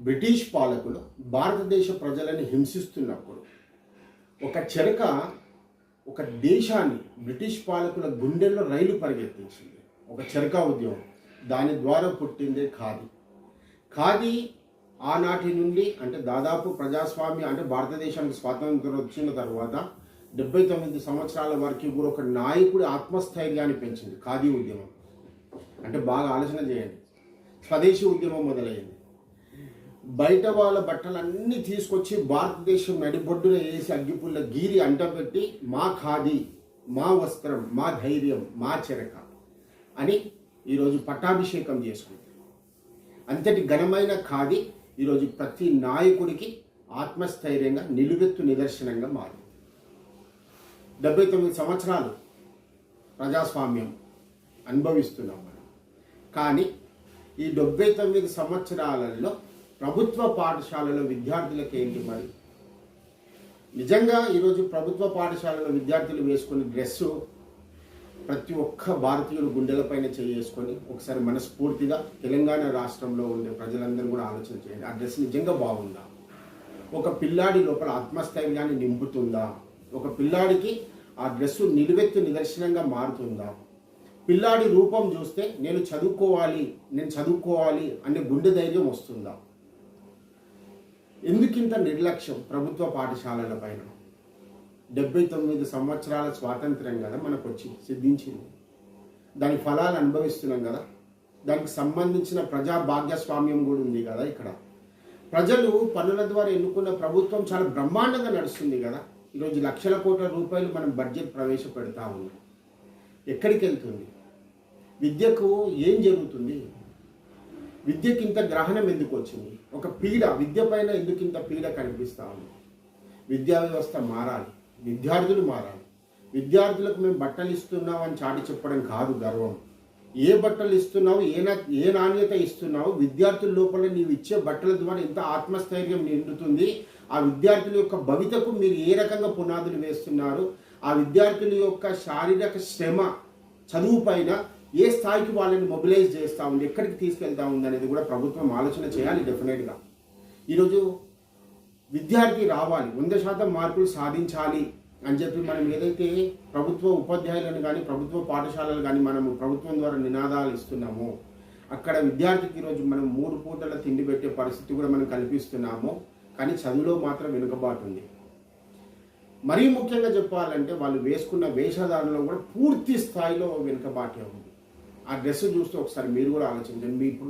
British పాలకులు భారతదేశ ప్రజలను హింసిస్తున్నప్పుడు ఒక చెరక ఒక దేశాన్ని బ్రిటిష్ పాలకుల గుండెల్లో రైలు పరిగెత్తించింది. ఒక చెరక ఉద్యమం. దాని ద్వారా పుట్టిందే ఖాదీ. ఖాదీ ఆనాటి నుండి అంటే దాదాపు ప్రజాస్వామ్య అంటే భారతదేశానికి స్వాతంత్రం వచ్చిన తర్వాత డెబ్బై తొమ్మిది సంవత్సరాల వరకు కూడా ఒక నాయకుడి ఆత్మస్థైర్యాన్ని పెంచింది ఖాదీ ఉద్యమం. అంటే బాగా ఆలోచన చేయండి. స్వదేశీ ఉద్యమం మొదలైంది. బయట వాళ్ళ బట్టలన్నీ తీసుకొచ్చి భారతదేశం నడిబొడ్డున వేసి అగ్గిపుల్ల గీరి అంటపెట్టి మా ఖాదీ మా వస్త్రం మా ధైర్యం మా చెరక అని ఈరోజు పట్టాభిషేకం చేసుకుంది అంతటి ఘనమైన ఖాదీ ఈరోజు ప్రతి నాయకుడికి ఆత్మస్థైర్యంగా నిలువెత్తు నిదర్శనంగా మారింది డెబ్బై తొమ్మిది సంవత్సరాలు ప్రజాస్వామ్యం అనుభవిస్తున్నాం మనం. కానీ ఈ డెబ్బై తొమ్మిది సంవత్సరాలలో ప్రభుత్వ పాఠశాలలో విద్యార్థులకు ఏంటి మరి? నిజంగా ఈరోజు ప్రభుత్వ పాఠశాలలో విద్యార్థులు వేసుకునే డ్రెస్సు ప్రతి ఒక్క భారతీయుడు గుండెలపైన చేసుకొని ఒకసారి మనస్ఫూర్తిగా తెలంగాణ రాష్ట్రంలో ఉండే ప్రజలందరూ కూడా ఆలోచన చేయండి. ఆ డ్రెస్ నిజంగా బాగుందా? ఒక పిల్లాడి లోపల ఆత్మస్థైర్యాన్ని నింపుతుందా? ఒక పిల్లాడికి ఆ డ్రెస్సు నిలువెత్తు నిదర్శనంగా మారుతుందా? పిల్లాడి రూపం చూస్తే నేను చదువుకోవాలి నేను చదువుకోవాలి అనే గుండె ధైర్యం వస్తుందా? ఎందుకింత నిర్లక్ష్యం ప్రభుత్వ పాఠశాలల పైన? డెబ్బై తొమ్మిది సంవత్సరాల స్వాతంత్ర్యం కదా మనకు వచ్చి సిద్ధించింది. దాని ఫలాలు అనుభవిస్తున్నాం కదా. దానికి సంబంధించిన ప్రజా భాగ్యస్వామ్యం కూడా ఉంది కదా ఇక్కడ. ప్రజలు పనుల ద్వారా ఎన్నుకున్న ప్రభుత్వం చాలా బ్రహ్మాండంగా నడుస్తుంది కదా. ఈరోజు లక్షల కోట్ల రూపాయలు మనం బడ్జెట్ ప్రవేశపెడతా ఉన్నాం. ఎక్కడికి వెళ్తుంది? విద్యకు ఏం జరుగుతుంది? విద్యకి ఇంత గ్రహణం ఎందుకు వచ్చింది ఒక పీడ విద్య పైన ఎందుకు ఇంత పీడ కనిపిస్తా ఉంది? విద్యా వ్యవస్థ మారాలి విద్యార్థులు మారాలి. విద్యార్థులకు మేము బట్టలు ఇస్తున్నాం అని చాటి చెప్పడం కాదు గర్వం. ఏ బట్టలు ఇస్తున్నావు ఏ నా ఏ నాణ్యత ఇస్తున్నావు విద్యార్థుల లోపల నీవు ఇచ్చే బట్టల ద్వారా ఎంత ఆత్మస్థైర్యం నిండుతుంది? ఆ విద్యార్థుల యొక్క భవితకు మీరు ఏ రకంగా పునాదులు వేస్తున్నారు? ఆ విద్యార్థుల యొక్క శారీరక శ్రమ చదువు పైన ఏ స్థాయికి వాళ్ళని మొబిలైజ్ చేస్తూ ఉంది ఎక్కడికి తీసుకెళ్తా ఉంది అనేది కూడా ప్రభుత్వం ఆలోచన చేయాలి డెఫినెట్గా ఈరోజు విద్యార్థి రావాలి వంద శాతం మార్కులు సాధించాలి అని చెప్పి మనం ఏదైతే ప్రభుత్వ ఉపాధ్యాయులను కానీ ప్రభుత్వ పాఠశాలలు కానీ మనము ప్రభుత్వం ద్వారా నినాదాలు ఇస్తున్నామో అక్కడ విద్యార్థికి ఈరోజు మనం మూడు పూటల తిండి పెట్టే పరిస్థితి కూడా మనం కల్పిస్తున్నాము కానీ చదువులో మాత్రం వెనుకబాటు ఉంది. మరీ ముఖ్యంగా చెప్పాలంటే వాళ్ళు వేసుకున్న వేషధారణలో కూడా పూర్తి స్థాయిలో వెనుకబాటే ఉంది. ఆ డ్రెస్ చూస్తే ఒకసారి మీరు కూడా ఆలోచించండి. మీ ఇప్పుడు